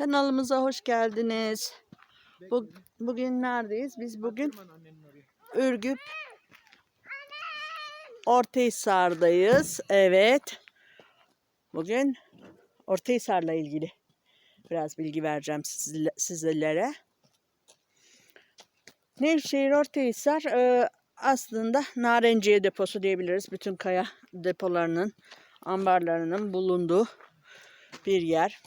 Kanalımıza hoş geldiniz. Bu, bugün neredeyiz? Biz bugün Ürgüp Ortahisar'dayız. Evet. Bugün Ortahisar'la ilgili biraz bilgi vereceğim sizle- sizlere. Nevşehir Ortahisar e, aslında narenciye deposu diyebiliriz. Bütün kaya depolarının, ambarlarının bulunduğu bir yer.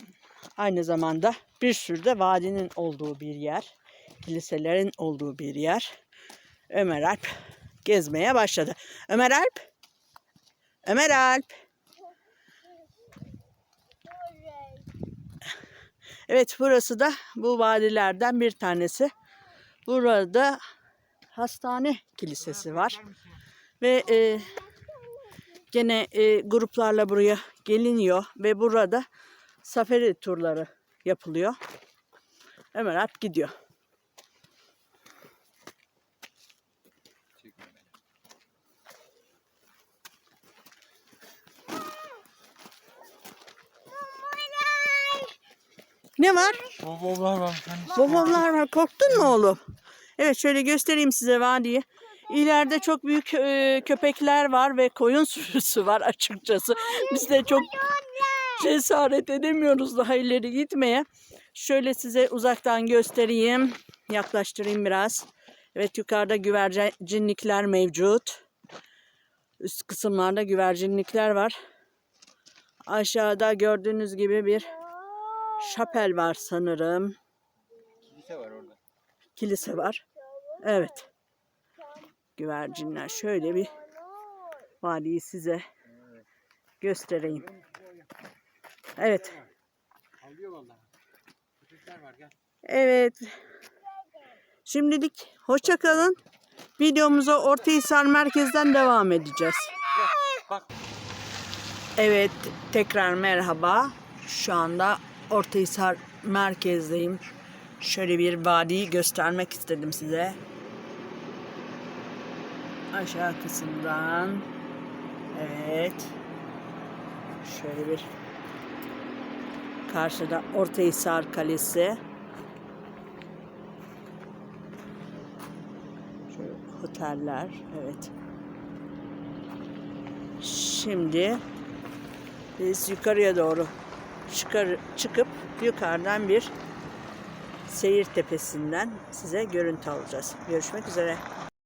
Aynı zamanda bir sürü de vadinin olduğu bir yer. Kiliselerin olduğu bir yer. Ömer Alp gezmeye başladı. Ömer Alp. Ömer Alp. Evet burası da bu vadilerden bir tanesi. Burada hastane kilisesi var. Ve e, gene e, gruplarla buraya geliniyor ve burada safari turları yapılıyor. Ömer Alp gidiyor. Ne var? Babamlar var. Babamlar var. Korktun mu oğlum? Evet şöyle göstereyim size vadiyi. İleride çok büyük e, köpekler var ve koyun sürüsü var açıkçası. Biz de çok cesaret edemiyoruz daha ileri gitmeye. Şöyle size uzaktan göstereyim. Yaklaştırayım biraz. Evet yukarıda güvercinlikler mevcut. Üst kısımlarda güvercinlikler var. Aşağıda gördüğünüz gibi bir şapel var sanırım. Kilise var orada. Kilise var. Evet. Güvercinler şöyle bir vadiyi size göstereyim. Evet. Alıyor vallahi. Köpekler var gel. Evet. Şimdilik hoşça kalın. Videomuza Ortahisar merkezden devam edeceğiz. Evet, tekrar merhaba. Şu anda Ortahisar merkezdeyim. Şöyle bir vadiyi göstermek istedim size. Aşağı kısımdan. Evet. Şöyle bir karşıda Ortahisar Kalesi. Şöyle oteller, evet. Şimdi biz yukarıya doğru çıkar, çıkıp yukarıdan bir seyir tepesinden size görüntü alacağız. Görüşmek üzere.